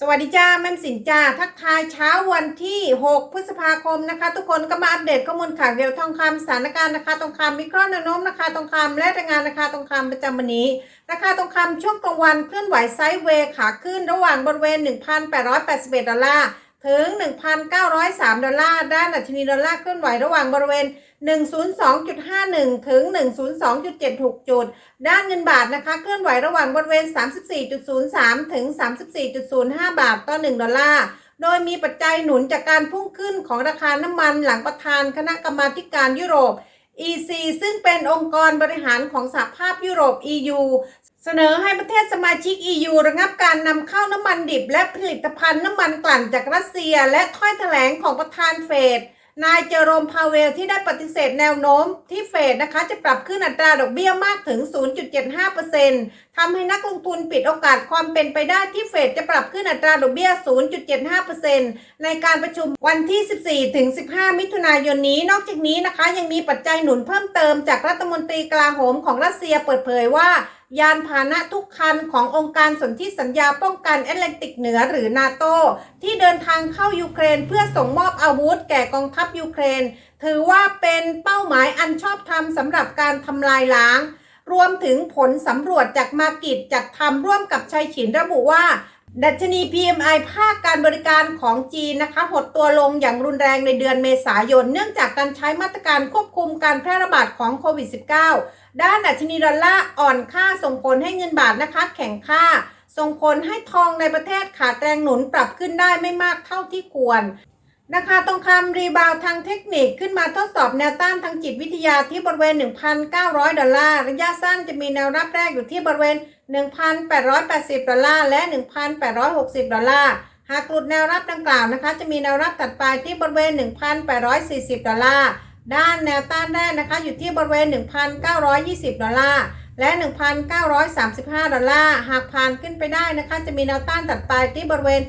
สวัสดีจ้าแม่มสินจ้าทักทายเช้าวันที่ 6 พฤษภาคมนะคะ ทุกคนก็มาอัปเดตข้อมูลข่าวเกี่ยวทองคำสถานการณ์ราคาทองคำวิเครแนวโน้มราคาทองคำและรายงานราคาทองคำประจำวันนี้ราคาทองคำช่วงกลางวันเคลื่อนไหวไซด์เวย์ขาขึ้นระหว่างบริเวณ 1,881 ดอลลาร์ถึง 1,903 ดอลลาร์ด้านดัชนีดอลลาร์เคลื่อนไหวระหว่างบริเวณ 102.51 ถึง 102.76 จุด ด้านเงินบาทนะคะ เคลื่อนไหวระหว่างบริเวณ 34.03 ถึง 34.05 บาทต่อ 1 ดอลลาร์ โดยมีปัจจัยหนุนจากการพุ่งขึ้นของราคาน้ำมันหลังประธานคณะกรรมาการยุโรป EC ซึ่งเป็นองค์กรบริหารของสหภาพยุโรป EU เสนอให้ประเทศสมาชิก EU ระงับการนำเข้าน้ำมันดิบ และผลิตภัณฑ์น้ำมันกลั่นจากรัสเซีย และถ้อยแถลงของประธานเฟด นายเจอโรมพาเวลที่ได้ปฏิเสธแนวโน้มที่เฟดนะคะจะปรับขึ้นอัตราดอกเบี้ยมากถึง 0.75%ทำให้นักลงทุนปิดโอกาสความเป็นไปได้ที่เฟดจะปรับขึ้นอัตราดอกเบี้ย 0.75%ในการประชุมวันที่ 14 ถึง 15 มิถุนายนนี้ นอกจากนี้นะคะ ยังมีปัจจัยหนุนเพิ่มเติมจากรัฐมนตรีกลาโหมของรัสเซียเปิดเผยว่า ยานพาหนะทุกคันขององค์การสนธิสัญญาป้องกันแอตแลนติกเหนือหรือนาโต ที่เดินทางเข้ายูเครนเพื่อส่งมอบอาวุธแก่กองทัพยูเครน ถือว่าเป็นเป้าหมายอันชอบธรรมสำหรับการทำลายล้าง รวมถึงผลสำรวจจากมากิจจัดทำร่วมกับชัยฉินระบุว่า ดัชนี PMI ภาคการบริการของจีนนะคะ หดตัวลงอย่างรุนแรงในเดือนเมษายน เนื่องจากการใช้มาตรการควบคุมการแพร่ระบาดของโควิด -19 ด้านดัชนีดอลลาร์อ่อนค่าส่งผลให้เงินบาทนะคะ แข็งค่า ส่งผลให้ทองในประเทศขาดแรงหนุนปรับขึ้นได้ไม่มากเท่าที่ควร นะคะทองคำรีบาวทางเทคนิคขึ้นมาทดสอบแนวต้านทางจิตวิทยาที่บริเวณ 1,900 ดอลลาร์ ระยะสั้นจะมีแนวรับแรกอยู่ที่บริเวณ 1,880 ดอลลาร์และ 1,860 ดอลลาร์ หากหลุดแนวรับดังกล่าวนะคะ จะมีแนวรับตัดไปที่บริเวณ 1,840 ดอลลาร์ ด้านแนวต้านแรกนะคะอยู่ที่บริเวณ 1,920 ดอลลาร์และ 1,935 ดอลลาร์ หากผ่านขึ้นไปได้นะคะ จะมีแนวต้านตัดไปที่บริเวณ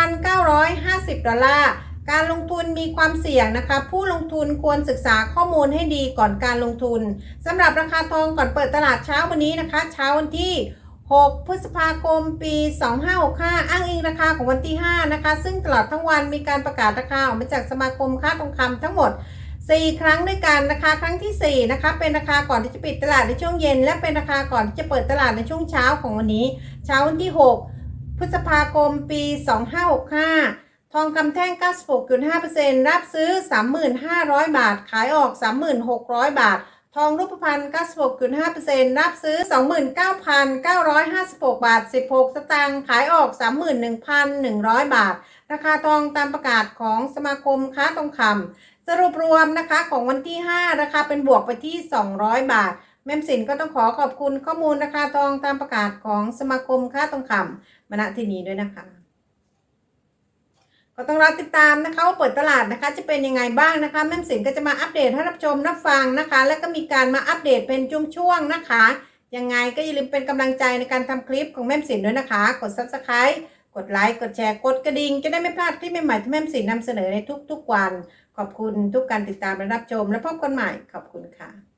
1,950 ดอลลาร์ การลงทุนมีความเสี่ยงนะคะ ผู้ลงทุนควรศึกษาข้อมูลให้ดีก่อนการลงทุนสำหรับราคาทองก่อนเปิดตลาดเช้าวันนี้นะคะ เช้าวันที่ 6 พฤษภาคม ปี 2565 อ้างอิงราคาของวันที่ 5 นะคะ ซึ่งตลอดทั้งวันมีการประกาศราคาออกมาจากสมาคมค้าทองคำทั้งหมด 4 ครั้งด้วยกันนะคะ ครั้งที่ 4 นะคะ เป็นราคาก่อนที่จะปิดตลาดในช่วงเย็น และเป็นราคาก่อนที่จะเปิดตลาดในช่วงเช้าของวันนี้ เช้าวันที่ 6 พฤษภาคม ปี 2565 ทองคำแท่ง 96.5%รับซื้อ 3,500 บาท ขายออก 3,600 บาท ทองรูปพรรณ96.5%รับซื้อ 29,956 บาท 16 สตางค์ขายออก 31,100 บาท ราคาทองตามประกาศของสมาคมค้าทองคำสรุปรวมนะคะของวันที่ 5 ราคาเป็นบวกไปที่ 200 บาทแม่มสินก็ต้องขอขอบคุณข้อมูลราคาทองตามประกาศของสมาคมค้าทองคำมณที่นี้ด้วยนะคะ ก็ต้องรอติดตามนะคะว่าเปิดตลาดนะคะ จะเป็นยังไงบ้างนะคะแม่สินก็จะมาอัปเดตให้รับชมรับฟังนะคะ แล้วก็มีการมาอัปเดตเป็นช่วงๆนะคะยังไงก็อย่าลืมเป็นกำลังใจในการทำคลิปของแม่สินด้วยนะคะ กด subscribe กดไลค์กดแชร์กดกระดิ่งจะได้ไม่พลาดคลิปใหม่ๆที่แม่สินนำเสนอในทุกๆวัน ขอบคุณทุกการติดตามและรับชม และพบกันใหม่ขอบคุณค่ะ